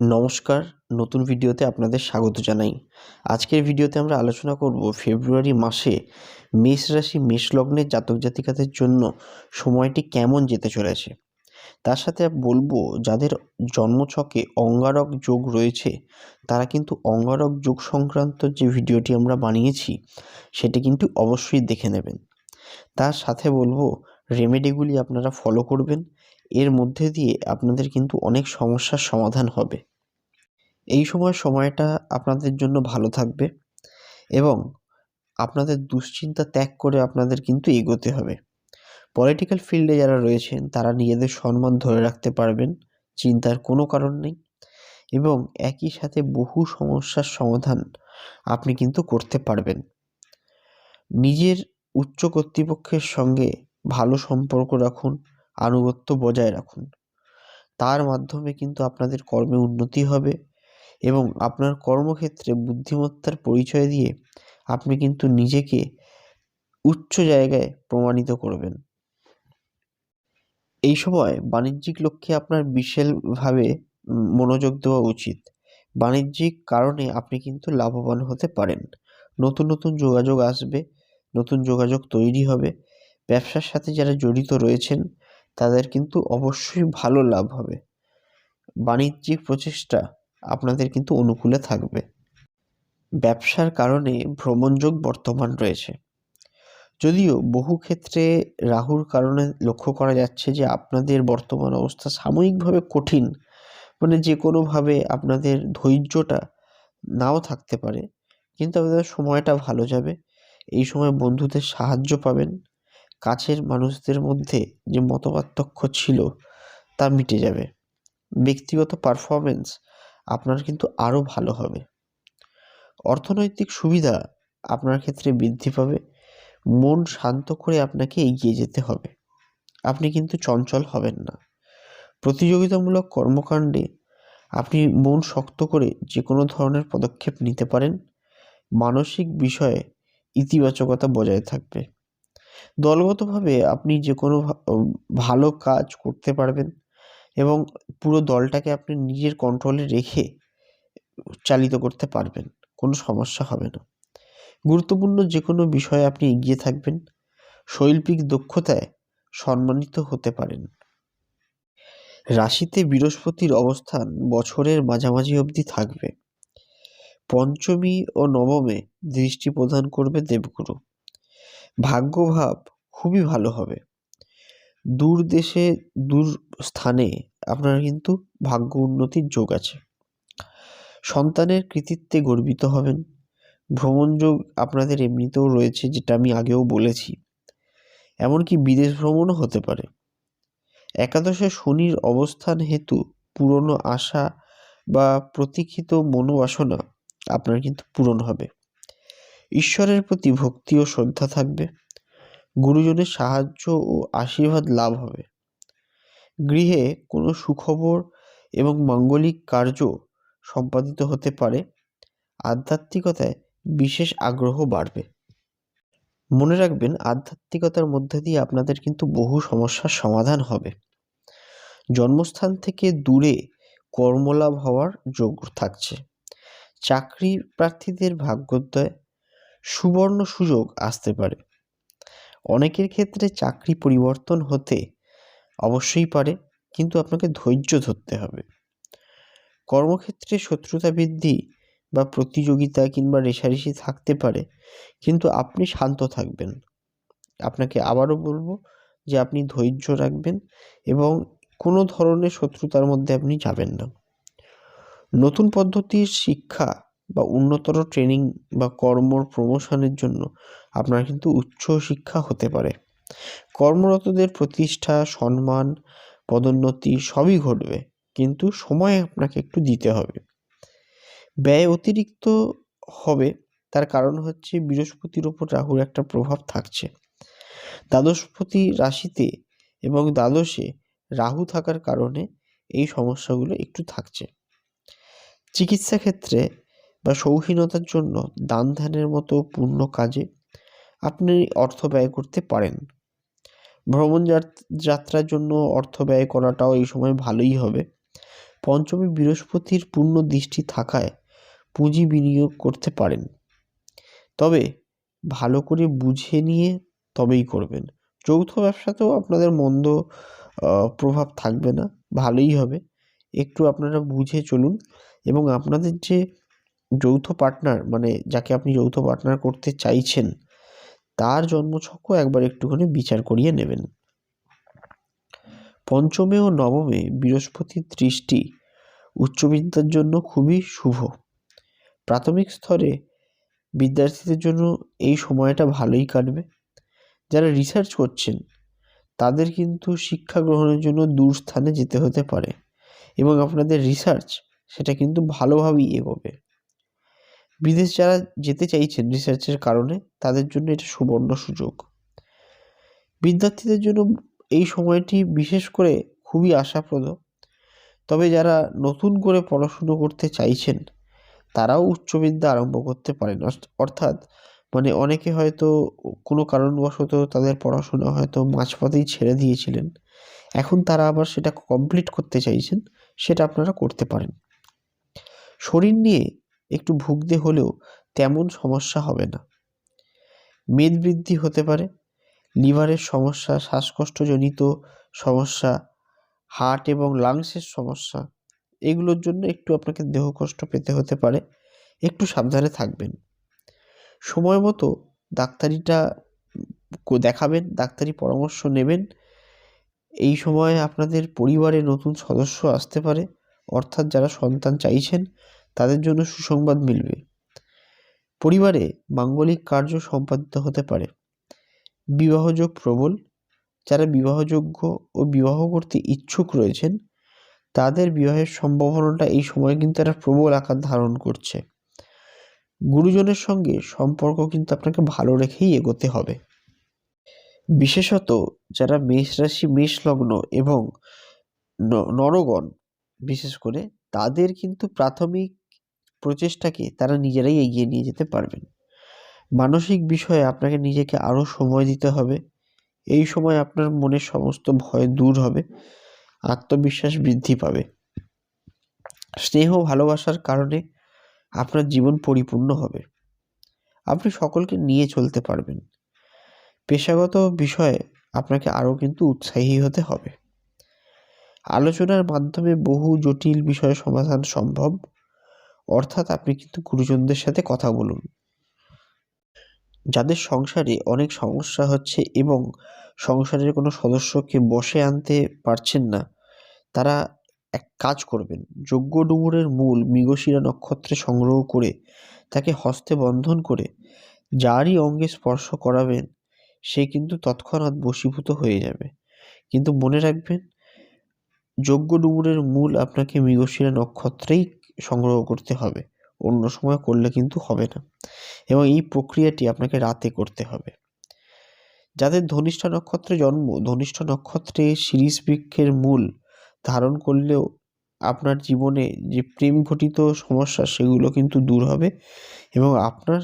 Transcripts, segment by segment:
নমস্কার, নতুন ভিডিওতে আপনাদের স্বাগত জানাই। আজকের ভিডিওতে আমরা আলোচনা করব ফেব্রুয়ারি মাসে মেষ রাশি, মেষ লগ্নের জাতক জাতিকাদের জন্য সময়টি কেমন যেতে চলেছে। তার সাথে বলব, যাদের জন্মছকে অঙ্গারক যোগ রয়েছে, তারা কিন্তু অঙ্গারক যোগ সংক্রান্ত যে ভিডিওটি আমরা বানিয়েছি, সেটি কিন্তু অবশ্যই দেখে নেবেন। তার সাথে বলব রেমেডিগুলি আপনারা ফলো করবেন এর মধ্যে দিয়ে আপনাদের কিন্তু অনেক সমস্যার সমাধান হবে। এই সময় সময়টা আপনাদের জন্য ভালো থাকবে এবং আপনাদের দুশ্চিন্তা ত্যাগ করে আপনাদের কিন্তু এগোতে হবে। পলিটিক্যাল ফিল্ডে যারা রয়েছেন, তারা নিজেদের সম্মান ধরে রাখতে পারবেন, চিন্তার কোনো কারণ নেই এবং একই সাথে বহু সমস্যার সমাধান আপনি কিন্তু করতে পারবেন। নিজের উচ্চ কর্তৃপক্ষের সঙ্গে ভালো সম্পর্ক রাখুন আনুগত্য বজায় রাখুন। তার মাধ্যমে কিন্তু আপনাদের কর্মে উন্নতি হবে এবং আপনার কর্মক্ষেত্রে বুদ্ধিমত্তার পরিচয় দিয়ে আপনি কিন্তু নিজেকে উচ্চ জায়গায় প্রমাণিত করবেন। এই সময় বাণিজ্যিক লক্ষ্যে আপনার বিশেষভাবে মনোযোগ দেওয়া উচিত। বাণিজ্যিক কারণে আপনি কিন্তু লাভবান হতে পারেন। নতুন নতুন যোগাযোগ আসবে, নতুন যোগাযোগ তৈরি হবে। ব্যবসার সাথে যারা জড়িত রয়েছেন তাদের কিন্তু অবশ্যই ভালো লাভ হবে। বাণিজ্যিক প্রচেষ্টা আপনাদের কিন্তু অনুকূলে থাকবে। ব্যবসার কারণে ভ্রমণযোগ বর্তমান রয়েছে। যদিও বহু ক্ষেত্রে রাহুর কারণে লক্ষ্য করা যাচ্ছে যে, আপনাদের বর্তমান অবস্থা সাময়িকভাবে কঠিন। মানে যে কোনোভাবে আপনাদের ধৈর্যটা নাও থাকতে পারে। কিন্তু আপনাদের সময়টা ভালো যাবে। এই সময় বন্ধুদের সাহায্য পাবেন। কাছের মানুষদের মধ্যে যে মতপার্থক্য ছিল তা মিটে যাবে। ব্যক্তিগত পারফরমেন্স আপনার কিন্তু আরও ভালো হবে। অর্থনৈতিক সুবিধা আপনার ক্ষেত্রে বৃদ্ধি পাবে। মন শান্ত করে আপনাকে এগিয়ে যেতে হবে। আপনি কিন্তু চঞ্চল হবেন না। প্রতিযোগিতামূলক কর্মকাণ্ডে আপনি মন শক্ত করে যে কোনো ধরনের পদক্ষেপ নিতে পারেন। মানসিক বিষয়ে ইতিবাচকতা বজায় থাকবে। দলগতভাবে আপনি যে কোনো ভালো কাজ করতে পারবেন এবং পুরো দলটাকে আপনি নিজের কন্ট্রোলে রেখে চালিত করতে পারবেন, কোনো সমস্যা হবে না। গুরুত্বপূর্ণ যে কোনো বিষয়ে আপনি এগিয়ে থাকবেন, শৈল্পিক দক্ষতায় সম্মানিত হতে পারেন। রাশিতে বৃহস্পতির অবস্থান বছরের মাঝামাঝি অবধি থাকবে। পঞ্চমী ও নবমে দৃষ্টি প্রদান করবে দেবগুরু। ভাগ্যভাব খুবই ভালো হবে। দূর দেশে, দূর স্থানে আপনার কিন্তু ভাগ্য উন্নতির যোগ আছে। সন্তানের কৃতিত্বে গর্বিত হবেন। ভ্রমণ যোগ আপনাদের এমনিতেও রয়েছে, যেটা আমি আগেও বলেছি। এমনকি বিদেশ ভ্রমণও হতে পারে। একাদশে শনির অবস্থান হেতু পুরনো আশা বা প্রতীক্ষিত মনোবাসনা আপনার কিন্তু পূরণ হবে। ঈশ্বরের প্রতি ভক্তি ও শ্রদ্ধা থাকবে। গুরুজনের সাহায্য ও আশীর্বাদ লাভ হবে। গৃহে কোনো সুখবর এবং মাঙ্গলিক কার্য সম্পাদিত হতে পারে, আধ্যাত্মিকতায় বিশেষ আগ্রহ বাড়বে। মনে রাখবেন, আধ্যাত্মিকতার মধ্যে দিয়ে আপনাদের কিন্তু বহু সমস্যার সমাধান হবে। জন্মস্থান থেকে দূরে কর্মলাভ হওয়ার যোগ থাকছে। চাকরি প্রার্থীদের ভাগ্যোদয় সুবর্ণ সুযোগ আসতে পারে। অনেকের ক্ষেত্রে চাকরি পরিবর্তন হতে অবশ্যই পারে, কিন্তু আপনাকে ধৈর্য ধরতে হবে। কর্মক্ষেত্রে শত্রুতা বৃদ্ধি বা প্রতিযোগিতা কিংবা রেষারেষি থাকতে পারে, কিন্তু আপনি শান্ত থাকবেন। আপনাকে আবারও বলব যে আপনি ধৈর্য রাখবেন এবং কোনো ধরনের শত্রুতার মধ্যে আপনি যাবেন না। নতুন পদ্ধতির শিক্ষা বা উন্নতর ট্রেনিং বা কর্মর প্রমোশনের জন্য আপনার কিন্তু উচ্চ শিক্ষা হতে পারে। কর্মরতদের প্রতিষ্ঠা, সম্মান, পদোন্নতি সবই ঘটবে, কিন্তু সময় আপনাকে একটু দিতে হবে। ব্যয় অতিরিক্ত হবে, তার কারণ হচ্ছে বৃহস্পতির ওপর রাহুর একটা প্রভাব থাকছে। দ্বাদশপতি রাশিতে এবং দ্বাদশে রাহু থাকার কারণে এই সমস্যাগুলো একটু থাকছে। চিকিৎসা ক্ষেত্রে বা শৌখিনতার জন্য দান ধ্যানের মতো পূর্ণ কাজে আপনি অর্থ ব্যয় করতে পারেন। ভ্রমণ যাত্রার জন্য অর্থ ব্যয় করাটাও এই সময় ভালোই হবে। পঞ্চমী বৃহস্পতির পূর্ণ দৃষ্টি থাকায় পুঁজি বিনিয়োগ করতে পারেন। তবে ভালো করে বুঝে নিয়ে তবেই করবেন। যৌথ ব্যবসাতেও আপনাদের মন্দ প্রভাব থাকবে না, ভালোই হবে। একটু আপনারা বুঝে চলুন এবং আপনাদের যে যৌথ পার্টনার মানে যাকে আপনি যৌথ পার্টনার করতে চাইছেন, তার জন্মছকও একবার একটুখানি বিচার করিয়ে নেবেন। পঞ্চমে ও নবমে বৃহস্পতির দৃষ্টি উচ্চবিদ্যার জন্য খুবই শুভ। প্রাথমিক স্তরে বিদ্যার্থীদের জন্য এই সময়টা ভালোই কাটবে। যারা রিসার্চ করছেন, তাদের কিন্তু শিক্ষা গ্রহণের জন্য দূর স্থানে যেতে হতে পারে এবং আপনাদের রিসার্চ সেটা কিন্তু ভালোভাবেই এগোবে। বিদেশ যারা যেতে চাইছেন রিসার্চের কারণে, তাদের জন্য এটা সুবর্ণ সুযোগ। বিদ্যার্থীদের জন্য এই সময়টি বিশেষ করে খুবই আশাপ্রদ। তবে যারা নতুন করে পড়াশুনো করতে চাইছেন, তারাও উচ্চবিদ্যা আরম্ভ করতে পারেন। অর্থাৎ মানে অনেকে হয়তো কোনো কারণবশত তাদের পড়াশোনা হয়তো মাঝপথেই ছেড়ে দিয়েছিলেন। এখন তারা আবার সেটা কমপ্লিট করতে চাইছেন, সেটা আপনারা করতে পারেন। শরীর নিয়ে একটু ভুগতে হলেও তেমন সমস্যা হবে না। মেদ বৃদ্ধি হতে পারে লিভারের সমস্যা, শ্বাসকষ্টজনিত সমস্যা, হার্ট এবং লাংসের সমস্যা, এগুলোর জন্য একটু আপনাকে দেহ কষ্ট পেতে হতে পারে, একটু সাবধানে থাকবেন। সময় মতো ডাক্তারিটা দেখাবেন, ডাক্তারি পরামর্শ নেবেন। এই সময় আপনাদের পরিবারে নতুন সদস্য আসতে পারে, অর্থাৎ যারা সন্তান চাইছেন তাদের জন্য সুসংবাদ মিলবে। পরিবারে মাঙ্গলিক কার্য সম্পাদিত হতে পারে। বিবাহযোগ প্রবল। যারা বিবাহযোগ্য ও বিবাহ করতে ইচ্ছুক রয়েছেন, তাদের বিবাহের সম্ভাবনাটা এই সময় কিন্তু একটা প্রবল আকার ধারণ করছে। গুরুজনের সঙ্গে সম্পর্ক কিন্তু আপনাকে ভালো রেখেই এগোতে হবে। বিশেষত যারা মেষ রাশি, মেষ লগ্ন এবং নরগণ, বিশেষ করে তাদের কিন্তু প্রাথমিক প্রচেষ্টাকে তারা নিজেরাই এগিয়ে নিয়ে যেতে পারবেন। মানসিক বিষয়ে আপনাকে নিজেকে আরও সময় দিতে হবে। এই সময় আপনার মনের সমস্ত ভয় দূর হবে, আত্মবিশ্বাস বৃদ্ধি পাবে। স্নেহ ভালোবাসার কারণে আপনার জীবন পরিপূর্ণ হবে। আপনি সকলকে নিয়ে চলতে পারবেন। পেশাগত বিষয়ে আপনাকে আরও কিন্তু উৎসাহী হতে হবে। আলোচনার মাধ্যমে বহু জটিল বিষয়ের সমাধান সম্ভব। অর্থাৎ আপনি কিন্তু গুরুজনদের সাথে কথা বলুন। যাদের সংসারে অনেক সমস্যা হচ্ছে এবং সংসারের কোনো সদস্যকে বসে আনতে পারছেন না, তারা এক কাজ করবেন যোগ্য ডুমুরের মূল মৃগশিরা নক্ষত্রে সংগ্রহ করে তাকে হস্তে বন্ধন করে যারই অঙ্গে স্পর্শ করাবেন, সে কিন্তু তৎক্ষণাৎ বশীভূত হয়ে যাবে। কিন্তু মনে রাখবেন, যজ্ঞ ডুমুরের মূল আপনাকে মৃগশিরা নক্ষত্রেই সংগ্রহ করতে হবে। অন্য সময় করলে কিন্তু হবে না। এবং এই প্রক্রিয়াটি আপনাকে রাতে করতে হবে। যাদের ধনিষ্ঠ নক্ষত্রে জন্ম, ধনিষ্ঠ নক্ষত্রে শিরিষ বৃক্ষের মূল ধারণ করলেও আপনার জীবনে যে প্রেম ঘটিত সমস্যা সেগুলো কিন্তু দূর হবে এবং আপনার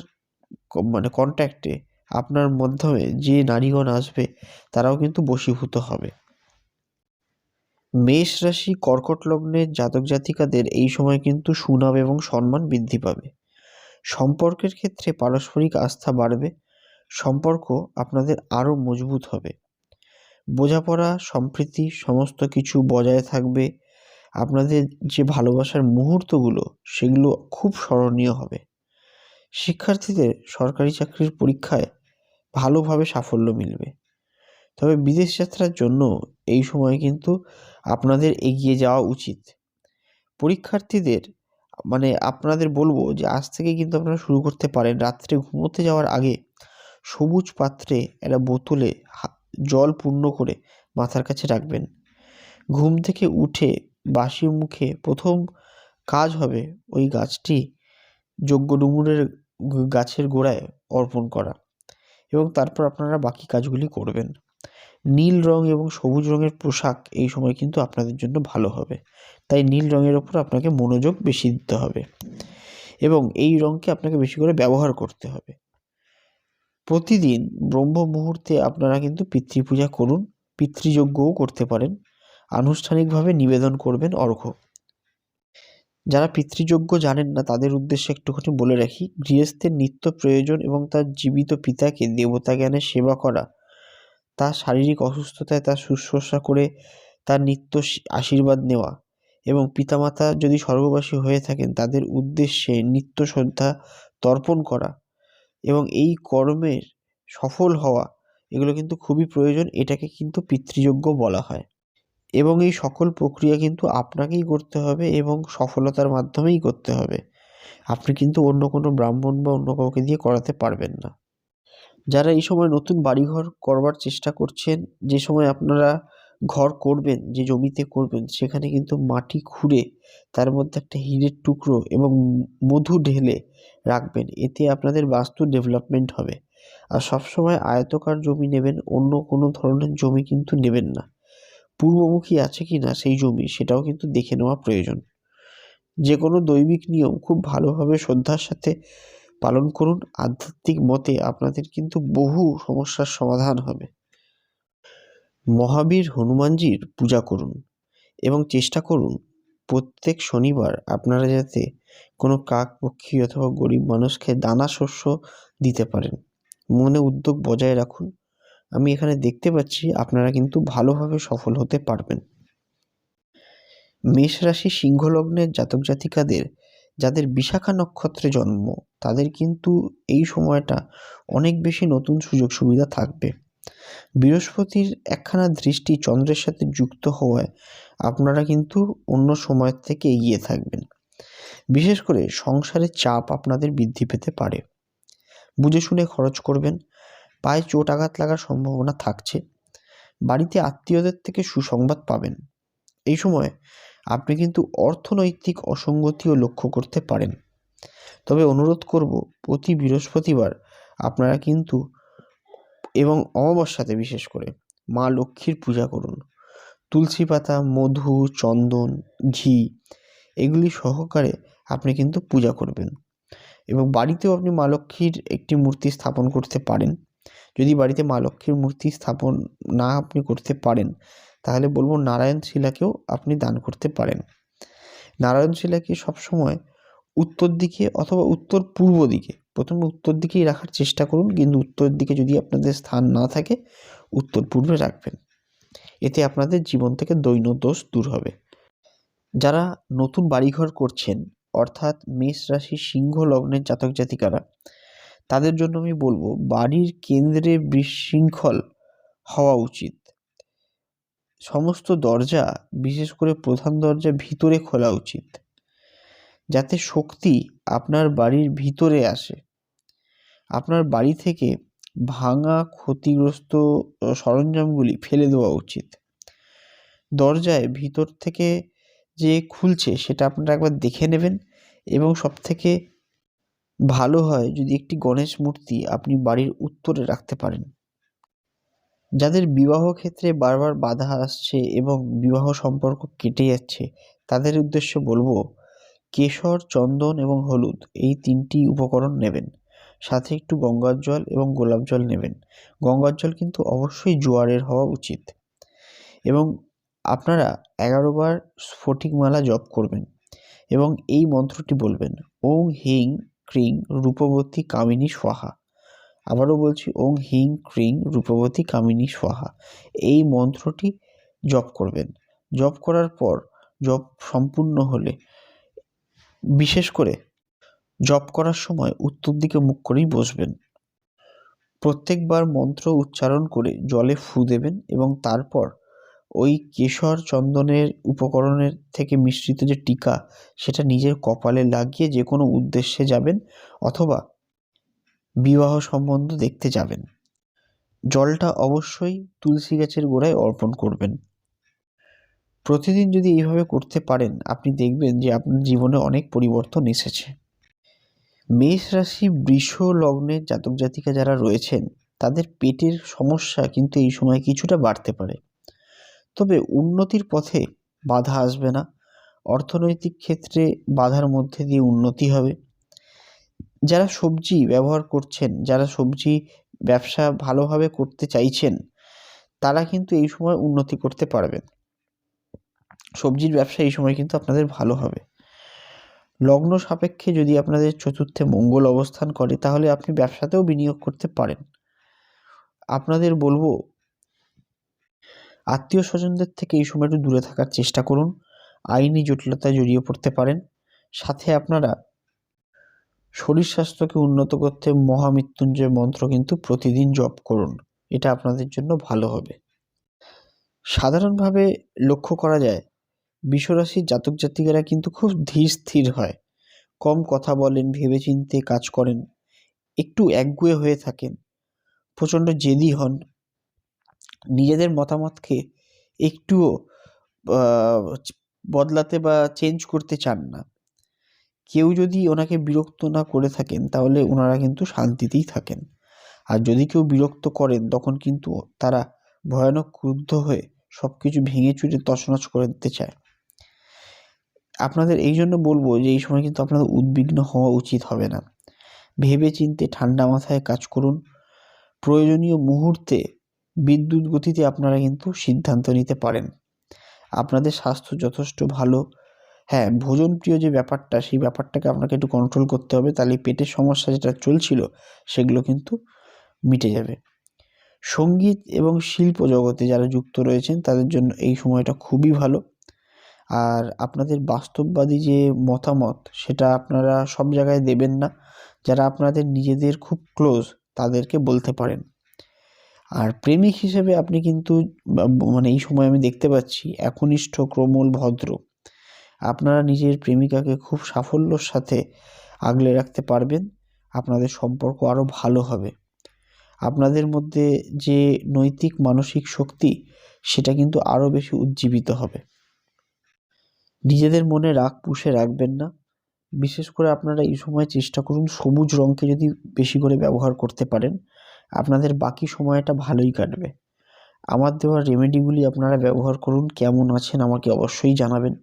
মানে কন্ট্যাক্টে আপনার মাধ্যমে যে নারীগণ আসবে তারাও কিন্তু বশীভূত হবে। মেষ রাশি কর্কট লগ্নের জাতক জাতিকাদের এই সময় কিন্তু সুনাম এবং সম্মান বৃদ্ধি পাবে। সম্পর্কের ক্ষেত্রে পারস্পরিক আস্থা বাড়বে, সম্পর্ক আপনাদের আরও মজবুত হবে। বোঝাপড়া, সম্প্রীতি সমস্ত কিছু বজায় থাকবে। আপনাদের যে ভালোবাসার মুহূর্তগুলো, সেগুলো খুব স্মরণীয় হবে। শিক্ষার্থীদের সরকারি চাকরির পরীক্ষায় ভালোভাবে সাফল্য মিলবে। তবে বিদেশ যাত্রার জন্য এই সময় কিন্তু আপনাদের এগিয়ে যাওয়া উচিত। পরীক্ষার্থীদের মানে আপনাদের বলব যে আজ থেকে কিন্তু আপনারা শুরু করতে পারেন। রাত্রে ঘুমোতে যাওয়ার আগে সবুজ পাত্রে একটা বোতলে জল পূর্ণ করে মাথার কাছে রাখবেন। ঘুম থেকে উঠে বাসি মুখে প্রথম কাজ হবে ওই গাছটি যজ্ঞ ডুমুরের গাছের গোড়ায় অর্পণ করা এবং তারপর আপনারা বাকি কাজগুলি করবেন। নীল রং এবং সবুজ রঙের পোশাক এই সময় কিন্তু আপনাদের জন্য ভালো হবে। তাই নীল রঙের ওপর আপনাকে মনোযোগ বেশি দিতে হবে এবং এই রঙকে আপনাকে বেশি করে ব্যবহার করতে হবে। প্রতিদিন ব্রহ্ম মুহূর্তে আপনারা কিন্তু পিতৃপূজা করুন, পিতৃযজ্ঞও করতে পারেন। আনুষ্ঠানিকভাবে নিবেদন করবেন অর্ঘ্য যারা পিতৃযজ্ঞ জানেন না, তাদের উদ্দেশ্যে একটুখানি বলে রাখি, গৃহস্থের নিত্য প্রয়োজন এবং তার জীবিত পিতাকে দেবতা জ্ঞানে সেবা করা তার শারীরিক অসুস্থতায় তার শুশ্রূষা করে তার নিত্য আশীর্বাদ নেওয়া এবং পিতামাতা যদি স্বর্গবাসী হয়ে থাকেন, তাদের উদ্দেশ্যে নিত্য শ্রদ্ধা তর্পণ করা এবং এই কর্মের সফল হওয়া, এগুলো কিন্তু খুবই প্রয়োজন। এটাকে কিন্তু পিতৃযোগ্য বলা হয়। এবং এই সকল প্রক্রিয়া কিন্তু আপনাকেই করতে হবে এবং সফলতার মাধ্যমেই করতে হবে। আপনি কিন্তু অন্য কোনো ব্রাহ্মণ বা অন্য কাউকে দিয়ে করাতে পারবেন না। যারা এই সময় নতুন বাড়িঘর করবার চেষ্টা করছেন, যে সময় আপনারা ঘর করবেন, যে জমিতে করবেন, সেখানে কিন্তু মাটি খুঁড়ে তার মধ্যে একটা হিরের টুকরো এবং মধু ঢেলে রাখবেন। এতে আপনাদের বাস্তু ডেভেলপমেন্ট হবে। আর সবসময় আয়তকার জমি নেবেন, অন্য কোনো ধরনের জমি কিন্তু নেবেন না। পূর্বমুখী আছে কি না সেই জমি সেটাও কিন্তু দেখে নেওয়া প্রয়োজন। যে কোনো দৈবিক নিয়ম খুব ভালোভাবে শ্রদ্ধার সাথে পালন করুন। আধ্যাত্মিক মতে আপনাদের কিন্তু বহু সমস্যার সমাধান হবে। মহাবীর হনুমানজির পূজা করুন এবং চেষ্টা করুন প্রত্যেক শনিবার আপনারা যাতে কোনো কাক পক্ষী অথবা গরিব মানুষকে দানা শস্য দিতে পারেন। মনে উদ্যোগ বজায় রাখুন। আমি এখানে দেখতে পাচ্ছি আপনারা কিন্তু ভালোভাবে সফল হতে পারবেন। মেষ রাশি সিংহ লগ্নের জাতক জাতিকাদের, যাদের বিশাখা নক্ষত্রে জন্ম তাদের কিন্তু এই সময়টা অনেক বেশি নতুন সুযোগ সুবিধা থাকবে। বৃহস্পতির একখানা দৃষ্টি চন্দ্রের সাথে যুক্ত হওয়ায় আপনারা কিন্তু অন্য সময়ের থেকে এগিয়ে থাকবেন। বিশেষ করে সংসারের চাপ আপনাদের বৃদ্ধি পেতে পারে। বুঝে শুনে খরচ করবেন, পায়ে চোট আঘাত লাগার সম্ভাবনা থাকছে, বাড়িতে আত্মীয়দের থেকে সুসংবাদ পাবেন। এই সময় আপনি কিন্তু অর্থনৈতিক অসঙ্গতিও লক্ষ্য করতে পারেন। তবে অনুরোধ করব, প্রতি বৃহস্পতিবার আপনারা কিন্তু এবং অমাবস্যাতে বিশেষ করে মা লক্ষ্মীর পূজা করুন। তুলসী পাতা, মধু, চন্দন, ঘি এগুলি সহকারে আপনি কিন্তু পূজা করবেন এবং বাড়িতেও আপনি মা লক্ষ্মীর একটি মূর্তি স্থাপন করতে পারেন। যদি বাড়িতে মা লক্ষ্মীর মূর্তি স্থাপন না আপনি করতে পারেন, তাহলে বলব নারায়ণ শিলাকেও আপনি দান করতে পারেন। নারায়ণ শিলাকে সবসময় উত্তর দিকে অথবা উত্তর পূর্ব দিকে। প্রথমে উত্তর দিকেই রাখার চেষ্টা করুন, কিন্তু উত্তর দিকে যদি আপনাদের স্থান না থাকে, উত্তর পূর্বে রাখবেন। এতে আপনাদের জীবন থেকে দৈন্য দোষ দূর হবে। যারা নতুন বাড়িঘর করছেন, অর্থাৎ মেষ রাশি সিংহ লগ্নের জাতক জাতিকারা, তাদের জন্য আমি বলব, বাড়ির কেন্দ্রে বিশৃঙ্খল হওয়া উচিত। সমস্ত দরজা, বিশেষ করে প্রধান দরজা ভিতরে খোলা উচিত। যাতে শক্তি আপনার বাড়ির ভিতরে আসে। আপনার বাড়ি থেকে ভাঙা ক্ষতিগ্রস্ত সরঞ্জামগুলি ফেলে দেওয়া উচিত। দরজায় ভিতর থেকে যে খুলছে সেটা আপনারা একবার দেখে নেবেন এবং সবথেকে ভালো হয় যদি একটি গণেশ মূর্তি আপনি বাড়ির উত্তরে রাখতে পারেন। যাদের বিবাহ ক্ষেত্রে বারবার বাধা আসছে এবং বিবাহ সম্পর্ক কেটে যাচ্ছে, তাদের উদ্দেশ্য বলব কেশর, চন্দন এবং হলুদ এই তিনটি উপকরণ নেবেন। সাথে একটু গঙ্গার জল এবং গোলাপ জল নেবেন। গঙ্গার জল কিন্তু অবশ্যই জোয়ারের হওয়া উচিত। এবং আপনারা এগারো বার স্ফটিক মালা জপ করবেন এবং এই মন্ত্রটি বলবেন, ওং হিং ক্রিং রূপবতী কামিনী স্বাহা। আবারও বলছি, ওং হিং ক্রিং রূপবতী কামিনী স্বাহা। এই মন্ত্রটি জপ করবেন। জপ করার পর, জপ সম্পূর্ণ হলে বিশেষ করে জপ করার সময় উত্তর দিকে মুখ করেই বসবেন। প্রত্যেকবার মন্ত্র উচ্চারণ করে জলে ফু দেবেন এবং তারপর ওই কেশর চন্দনের উপকরণের থেকে মিশ্রিত যে টিকা, সেটা নিজের কপালে লাগিয়ে যে কোনো উদ্দেশ্যে যাবেন অথবা বিবাহ সম্বন্ধ দেখতে যাবেন। জলটা অবশ্যই তুলসী গাছের গোড়ায় অর্পণ করবেন। প্রতিদিন যদি এইভাবে করতে পারেন, আপনি দেখবেন যে আপনার জীবনে অনেক পরিবর্তন এসেছে। মেষ রাশি বৃষ লগ্নের জাতক জাতিকা যারা রয়েছেন, তাদের পেটের সমস্যা কিন্তু এই সময় কিছুটা বাড়তে পারে। তবে উন্নতির পথে বাধা আসবে না। অর্থনৈতিক ক্ষেত্রে বাধার মধ্যে দিয়ে উন্নতি হবে। যারা সবজি ব্যবহার করছেন, যারা সবজি ব্যবসা ভালোভাবে করতে চাইছেন, তারা কিন্তু এই সময় উন্নতি করতে পারবেন। সবজির ব্যবসা এই সময় কিন্তু আপনাদের ভালো হবে। লগ্ন সাপেক্ষে যদি আপনাদের চতুর্থে মঙ্গল অবস্থান করে, তাহলে আপনি ব্যবসাতেও বিনিয়োগ করতে পারেন। আপনাদের বলব, আত্মীয় স্বজনদের থেকে এই সময় একটু দূরে থাকার চেষ্টা করুন। আইনি জটিলতায় জড়িয়ে পড়তে পারেন। সাথে আপনারা শরীর স্বাস্থ্যকে উন্নত করতে মহামৃত্যুঞ্জয় মন্ত্র কিন্তু প্রতিদিন জপ করুন। এটা আপনাদের জন্য ভালো হবে। সাধারণভাবে লক্ষ্য করা যায়, বিশ্বরাশির জাতক জাতিকারা কিন্তু খুব ধীর স্থির হয়। কম কথা বলেন, ভেবেচিন্তে কাজ করেন, একটু একগুয়ে হয়ে থাকেন, প্রচণ্ড জেদি হন। নিজেদের মতামতকে একটুও বদলাতে বা চেঞ্জ করতে চান না। কেউ যদি ওনাকে বিরক্ত না করে থাকেন, তাহলে ওনারা কিন্তু শান্তিতেই থাকেন। আর যদি কেউ বিরক্ত করেন, তখন কিন্তু তারা ভয়ানক ক্রুদ্ধ হয়ে সব কিছু ভেঙে চুরে তছনছ করে দিতে চায়। আপনাদের এই জন্য বলব যে, এই সময় কিন্তু আপনাদের উদ্বিগ্ন হওয়া উচিত হবে না। ভেবে চিনতে ঠান্ডা মাথায় কাজ করুন। প্রয়োজনীয় মুহূর্তে বিদ্যুৎ গতিতে আপনারা কিন্তু সিদ্ধান্ত নিতে পারেন। আপনাদের স্বাস্থ্য যথেষ্ট ভালো। হ্যাঁ ভোজন প্রিয় যে ব্যাপারটা, সেই ব্যাপারটাকে আপনাকে একটু কন্ট্রোল করতে হবে। তাহলে পেটের সমস্যা যেটা চলছিল, সেগুলো কিন্তু মিটে যাবে। সংগীত এবং শিল্প জগতে যারা যুক্ত রয়েছেন, তাদের জন্য এই সময়টা খুবই ভালো। আর আপনাদের বাস্তববাদী যে মতামত, সেটা আপনারা সব জায়গায় দেবেন না। যারা আপনাদের নিজেদের খুব ক্লোজ তাদেরকে বলতে পারেন। আর প্রেমিক হিসেবে আপনি কিন্তু মানে এই সময় আমি দেখতে পাচ্ছি, একনিষ্ঠ ক্রমল ভদ্র। আপনারা নিজের প্রেমিকাকে খুব সাফল্যর সাথে আগলে রাখতে পারবেন। আপনাদের সম্পর্ক আরও ভালো হবে। আপনাদের মধ্যে যে নৈতিক মানসিক শক্তি, সেটা কিন্তু আরও বেশি উজ্জীবিত হবে। নিজেদের মনে রাগ পুষে রাখবেন না। বিশেষ করে আপনারা এই সময় চেষ্টা করুন সবুজ রঙকে যদি বেশি করে ব্যবহার করতে পারেন, আপনাদের বাকি সময়টা ভালোই কাটবে। আমার দেওয়া রেমেডিগুলি আপনারা ব্যবহার করুন, কেমন আছেন আমাকে অবশ্যই জানাবেন।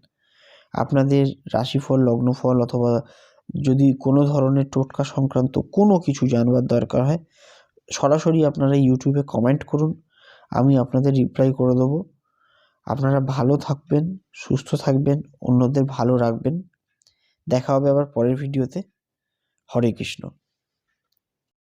আপনাদের রাশিফল, লগ্নফল অথবা যদি কোনো ধরনের টোটকা সংক্রান্ত কোনো কিছু জানবার দরকার হয় সরাসরি আপনারা ইউটিউবে কমেন্ট করুন, আমি আপনাদের রিপ্লাই করে দেবো। আপনারা ভালো থাকবেন, সুস্থ থাকবেন, অন্যদের ভালো রাখবেন। দেখা হবে আবার পরের ভিডিওতে হরে কৃষ্ণ।